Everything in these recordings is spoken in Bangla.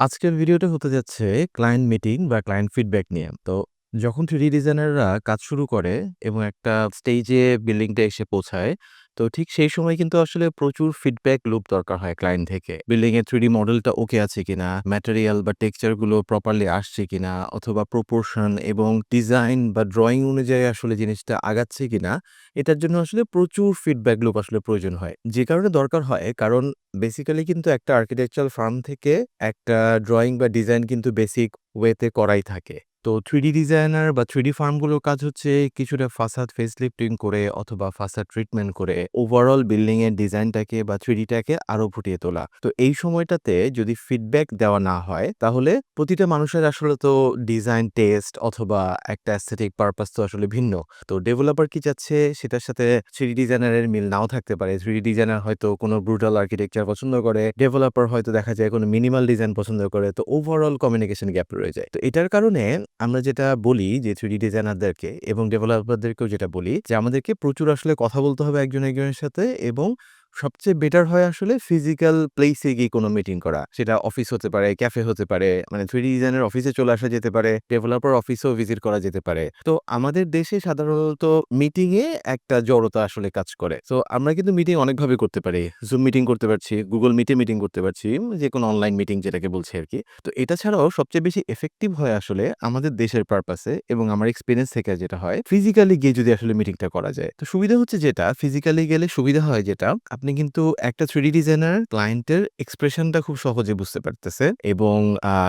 আজকের ভিডিওটা হতে যাচ্ছে ক্লায়েন্ট মিটিং বা ক্লায়েন্ট ফিডব্যাক নিয়ে। তো যখন থ্রি ডিজাইনাররা কাজ শুরু করে এবং একটা স্টেজে বিল্ডিংটা এসে পৌঁছায়, তো ঠিক সেই সময় কিন্তু আসলে প্রচুর ফিডব্যাক লুপ দরকার হয় ক্লায়েন্ট থেকে। বিল্ডিং এর 3D মডেলটা ওকে আছে কিনা, ম্যাটেরিয়াল বা টেক্সচারগুলো প্রপারলি আসছে কিনা অথবা প্রপোর্শন এবং ডিজাইন বা ড্রয়িং অনুযায়ী আসলে জিনিসটা আগাচ্ছে কিনা, এটার জন্য আসলে প্রচুর ফিডব্যাক লুপ আসলে প্রয়োজন হয়। যে কারণে দরকার হয় কারণ বেসিক্যালি কিন্তু একটা আর্কিটেকচারাল ফার্ম থেকে একটা ড্রয়িং বা ডিজাইন কিন্তু বেসিক ওয়েতে করাই থাকে। তো থ্রিডি ডিজাইনার বা থ্রিডি ফার্মগুলোর কাজ হচ্ছে কিছুটা ফাসাদ ফেসলিফটিং করে অথবা ফাসাদ ট্রিটমেন্ট করে ওভারঅল বিল্ডিং এর ডিজাইনটাকে বা 3D টাকে আরও ফুটিয়ে তোলা। তো এই সময়টাতে যদি ফিডব্যাক দেওয়া না হয়, তাহলে প্রতিটা মানুষের আসলে তো ডিজাইন টেস্ট অথবা একটা অ্যাস্থেটিক পারপাস তো আসলে ভিন্ন। তো ডেভেলপার কি চাচ্ছে সেটার সাথে থ্রিডি ডিজাইনারের মিল নাও থাকতে পারে। থ্রিডি ডিজাইনার হয়তো কোনো ব্রুটাল আর্কিটেকচার পছন্দ করে। ডেভেলপার হয়তো দেখা যায় কোনো মিনিমাল ডিজাইন পছন্দ করে। তো ওভারঅল কমিউনিকেশন গ্যাপ রয়ে যায়। তো এটার কারণে আমরা যেটা বলি যে থ্রি ডিজাইনারদেরকে এবং ডেভেলপারদেরকেও যেটা বলি যে আমাদেরকে প্রচুর আসলে কথা বলতে হবে একজন একজনের সাথে এবং সবচেয়ে বেটার হয় আসলে ফিজিক্যাল প্লেসে গিয়ে কোনো মিটিং করা। সেটা অফিস হতে পারে, ক্যাফে হতে পারে। মানে 3D ডিজাইনের অফিসে চলে আসা যেতে পারে। ডেভেলপার অফিসেও ভিজিট করা যেতে পারে। তো আমাদের দেশে সাধারণত মিটিং এ একটা জড়তা আসলে কাজ করে। সো আমরা কিন্তু মিটিং অনেকভাবে করতে পারি। জুম মিটিং করতে পারছি, গুগল মিটে মিটিং করতে পারছি। যেকোনো অনলাইন মিটিং যেটাকে বলছি আরকি। তো এটা ছাড়াও সবচেয়ে বেশি এফেক্টিভ হয় আসলে আমাদের দেশের পারপাসে এবং আমার এক্সপিরিয়েন্স থেকে যেটা হয় ফিজিক্যালি গিয়ে যদি আসলে মিটিংটা করা যায়। তো সুবিধা হচ্ছে যেটা ফিজিক্যালি গেলে সুবিধা হয় যেটা আপনি কিন্তু একটা 3D ডিজাইনার ক্লায়েন্টের এক্সপ্রেশনটা খুব সহজে বুঝতে পারতেছে এবং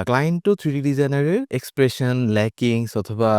ক্লায়েন্টও 3D ডিজাইনারের এক্সপ্রেশন, ল্যাকিংস অথবা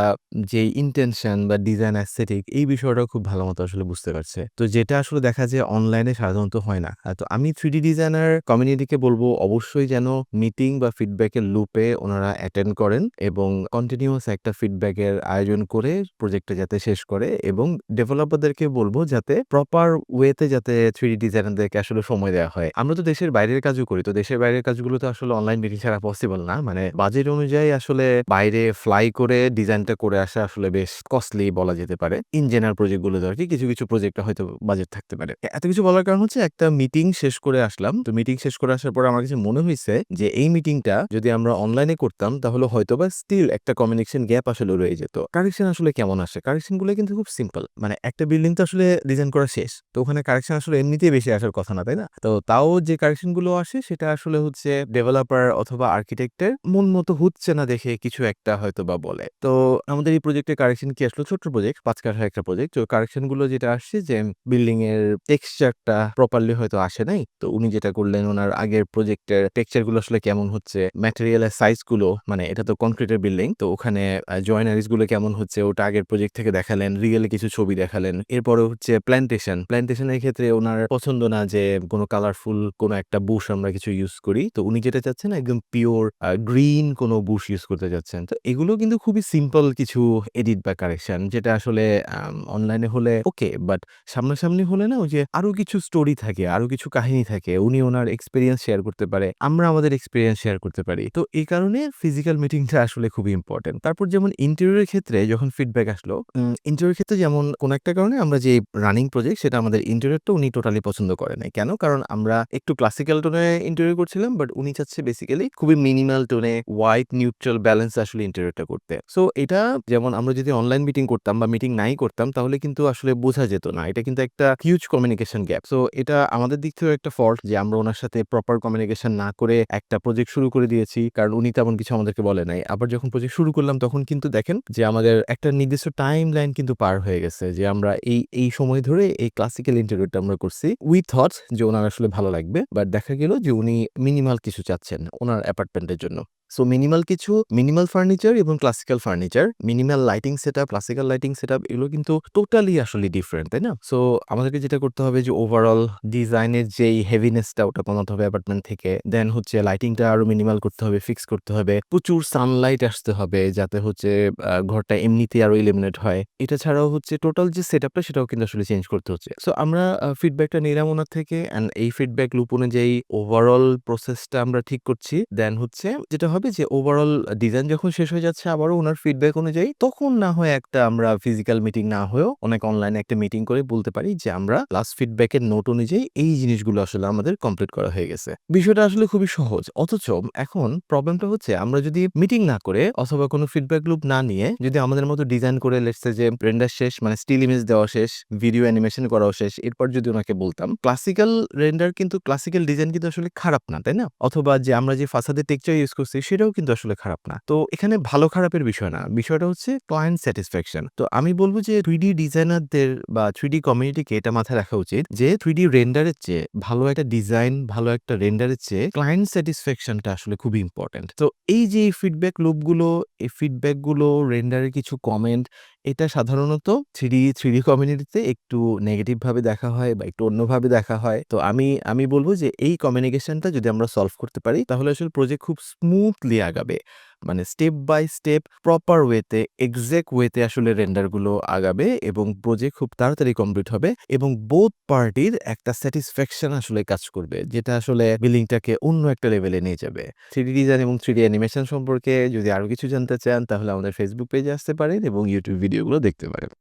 যে ইনটেনশন বা ডিজাইন অ্যাস্থেটিক এই বিষয়টা খুব ভালো মতো আসলে বুঝতে পারছে। তো যেটা আসলে দেখা যায় অনলাইনে সাধারণত হয় না। তো আমি 3D ডিজাইনার কমিউনিটিকে বলব অবশ্যই যেন মিটিং বা ফিডব্যাকের লুপে ওনারা অ্যাটেন্ড করেন এবং কন্টিনিউয়াস একটা ফিডব্যাকের আয়োজন করে প্রজেক্টটা যাতে শেষ করে এবং ডেভেলপারদেরকে বলব যাতে প্রপার ওয়েতে যাতে 3D ডিজাইনারদেরকে আসলে সময় দেওয়া হয়। আমরা তো দেশের বাইরের কাজও করি। তো দেশের বাইরের কাজগুলো তো আসলে অনলাইন মিটিং ছাড়া পসিবল না। মানে বাজেট অনুযায়ী আসলে বাইরে ফ্লাই করে ডিজাইনটা করে আসা আসলে বেশ কস্টলি বলা যেতে পারে। ইন জেনারেল প্রজেক্টগুলোতে আরকি। কিছু, কিছু প্রজেক্টে হয়তো বাজেট থাকতে পারে। এত কিছু বলার কারণ হচ্ছে একটা মিটিং শেষ করে আসলাম। তো মিটিং শেষ করে আসার পর আমার কাছে মনে হয়েছে যে এই মিটিংটা যদি আমরা অনলাইনে করতাম তাহলে হয়তো বা স্টিল একটা কমিউনিকেশন গ্যাপ আসলে রয়ে যেত। কারেকশন আসলে কেমন আসে? কারেকশনগুলো কিন্তু খুব সিম্পল। মানে একটা বিল্ডিং তো আসলে ডিজাইন করা শেষ। তো ওখানে কারেকশন আসলে এমনিতেই বেশি আসার কথা না, তাই না? তো তাও যে কারেকশনগুলো আসে সেটা আসলে হচ্ছে ডেভেলপার অথবা আর্কিটেক্টের মন মতো হচ্ছে না দেখে কিছু একটা হয়তো বা বলে। তো আমাদের এই প্রজেক্টের কারেকশন কি আসলো ছোট্ট প্রজেক্ট, ৫ কাঠার একটা প্রজেক্ট। তো কারেকশনগুলো যেটা আসছে যে বিল্ডিং এর টেক্সচারটা প্রপারলি হয়তো আসে নাই। তো উনি যেটা করলেন ওনার আগের প্রজেক্টের টেক্সচারগুলো আসলে কেমন হচ্ছে, ম্যাটেরিয়ালের সাইজগুলো মানে এটা তো কনক্রিটের বিল্ডিং। তো ওখানে আ জয়েনারিজগুলো কেমন হচ্ছে ওটা আগের প্রজেক্ট থেকে দেখালেন, রিয়েল কিছু ছবি দেখালেন। এরপরে হচ্ছে প্ল্যান্টেশন। প্ল্যান্টেশন এর ক্ষেত্রে উনার পছন্দ না যে কোনো কালারফুল কোনো একটা বুশ আমরা কিছু ইউজ করি। তো উনি যেটা চাচ্ছেন একদম পিওর গ্রিন কোনো বুশ ইউজ করতে চাচ্ছেন। তো এগুলো কিন্তু খুবই সিম্পল কিছু এডিট বা কারেকশন যেটা আসলে অনলাইনে হলে ওকে বাট সামনাসামনি হলে না ওই যে আরও কিছু স্টোরি থাকে, আরও কিছু কাহিনী থাকে। উনি ওনার এক্সপিরিয়েন্স শেয়ার করতে পারে। আমরা আমাদের এক্সপিরিয়েন্স শেয়ার করতে পারি। তো এই কারণে ফিজিক্যাল মিটিংটা আসলে খুবই ইম্পর্টেন্ট তারপর যেমন ইন্টেরিয়র এর ক্ষেত্রে যখন ফিডব্যাক আসলো, উম ইন্টেরিয়র ক্ষেত্রে যেমন কোনো একটা কারণে আমরা যে রানিং প্রজেক্ট সেটা আমাদের ইন্টেরিয়রটা উনি টোটালি পছন্দ করে নাই। কেন? কারণ আমরা একটু ক্লাসিক্যাল টোনে ইন্টেরিয়র করছিলাম বাট উনি চাচ্ছে বেসিক্যালি খুবই মিনিমাল টোনে হোয়াইট নিউট্রাল ব্যালেন্স আসলে ইন্টেরিয়রটা করতে। সো এটা যেমন আমরা যদি অনলাইন মিটিং করতাম বা মিটিং নাই করতাম তাহলে কিন্তু আসলে বোঝা যেত না। এটা কিন্তু একটা হিউজ কমিউনিকেশন গ্যাপ। সো এটা আমাদের দিক থেকেও একটা ফল্ট যে আমরা ওনার সাথে প্রপার কমিউনিকেশন না করে একটা প্রজেক্ট শুরু করে দিয়েছি। কারণ উনি তেমন কিছু আমাদেরকে বলে নাই। আবার যখন প্রজেক্ট শুরু করলাম তখন কিন্তু দেখেন যে আমাদের একটা নির্দিষ্ট টাইম লাইন কিন্তু পার হয়ে গেছে যে আমরা এই, এই সময় ধরে এই ক্লাসিক্যাল ইন্টেরিয়রটা আমরা করছি। উই থট যে ওনার আসলে ভালো লাগবে। বাট দেখা গেল যে উনি মিনিমাল কিছু চাচ্ছেন ওনার অ্যাপার্টমেন্টের জন্য। সো মিনিমাল কিছু মিনিমাল ফার্নিচার এবং classical furniture, minimal lighting setup, classical lighting setup এগুলো কিন্তু টোটালি আসলে ডিফারেন্ট, তাই না? সো আমাদেরকে যেটা করতে হবে যে ওভারঅল ডিজাইনের যেই হেভিনেসটা ওটা কমাতে হবে অ্যাপার্টমেন্ট থেকে। দেন হচ্ছে লাইটিংটা আরও মিনিমাল করতে হবে, ফিক্স করতে হবে। প্রচুর সানলাইট আসতে হবে যাতে হচ্ছে ঘরটা এমনিতেই আরও ইলুমিনেট হয়। এটা ছাড়াও হচ্ছে টোটাল যে সেটআপটা সেটাও কিন্তু আসলে চেঞ্জ করতে হচ্ছে। সো আমরা ফিডব্যাকটা নিলাম উনার থেকে অ্যান্ড এই ফিডব্যাক লুপ অনুযায়ী ওভারঅল প্রসেসটা আমরা ঠিক করছি। দেন হচ্ছে যেটা হবে হবে যে ওভারঅল ডিজাইন যখন শেষ হয়ে যাচ্ছে আবারও ওনার ফিডব্যাক অনুযায়ী তখন না হয় একটা আমরা ফিজিক্যাল মিটিং না হয়েও অনেক অনলাইনে একটা মিটিং করে বলতে পারি যে আমরা লাস্ট ফিডব্যাকের নোট অনুযায়ী এই জিনিসগুলো আসলে আমাদের কমপ্লিট করা হয়ে গেছে। বিষয়টা আসলে খুবই সহজ। অথচ এখন প্রবলেমটা হচ্ছে আমরা যদি মিটিং না করে অথবা কোনো ফিডব্যাক লুপ না নিয়ে যদি আমাদের মতো ডিজাইন করে লেটস যে রেন্ডার শেষ মানে স্টিল ইমেজ দেওয়া শেষ, ভিডিও অ্যানিমেশন করাও শেষ। এরপর যদি ওনাকে বলতাম ক্লাসিক্যাল রেন্ডার কিন্তু ক্লাসিক্যাল ডিজাইন কিন্তু আসলে খারাপ না, তাই না? অথবা যে আমরা যে ফাসাদে টেক্সচার ইউজ করছি সেটাও কিন্তু আসলে খারাপ না। তো এখানে ভালো খারাপের বিষয় না। বিষয়টা হচ্ছে ক্লায়েন্ট স্যাটিসফ্যাকশন। তো আমি বলব যে থ্রি ডিজাইনারদের বা থ্রি কমিউনিটিকে এটা মাথায় রাখা উচিত যে থ্রি রেন্ডারের চেয়ে ভালো একটা ডিজাইন, ভালো একটা রেন্ডারের চেয়ে ক্লায়েন্ট স্যাটিসফ্যাকশনটা আসলে খুবই ইম্পর্ট্যান্ট তো এই যে ফিডব্যাক লুপগুলো, এই ফিডব্যাকগুলো, রেন্ডারের কিছু কমেন্ট এটা সাধারণত 3D 3D কমিউনিটিতে একটু নেগেটিভভাবে দেখা হয় বা একটু অন্যভাবে দেখা হয়। তো আমি আমি বলব যে এই কমিউনিকেশনটা যদি আমরা সলভ করতে পারি, তাহলে আসলে প্রজেক্ট খুব স্মুথলি আগাবে। মানে স্টেপ বাই স্টেপ প্রপার ওয়েতে এক্স্যাক্ট ওয়েতে আসলে রেন্ডারগুলো আগাবে এবং প্রজেক্ট খুব তাড়াতাড়ি কমপ্লিট হবে এবং বোথ পার্টির একটা স্যাটিসফ্যাকশন আসলে কাজ করবে। যেটা আসলে বিলিংটাকে অন্য একটা লেভেলে নিয়ে যাবে। থ্রি ডিজাইন এবং 3D অ্যানিমেশন সম্পর্কে যদি আরও কিছু জানতে চান, তাহলে আমাদের ফেসবুক পেজে আসতে পারেন এবং ইউটিউব ভিডিওগুলো দেখতে পারেন।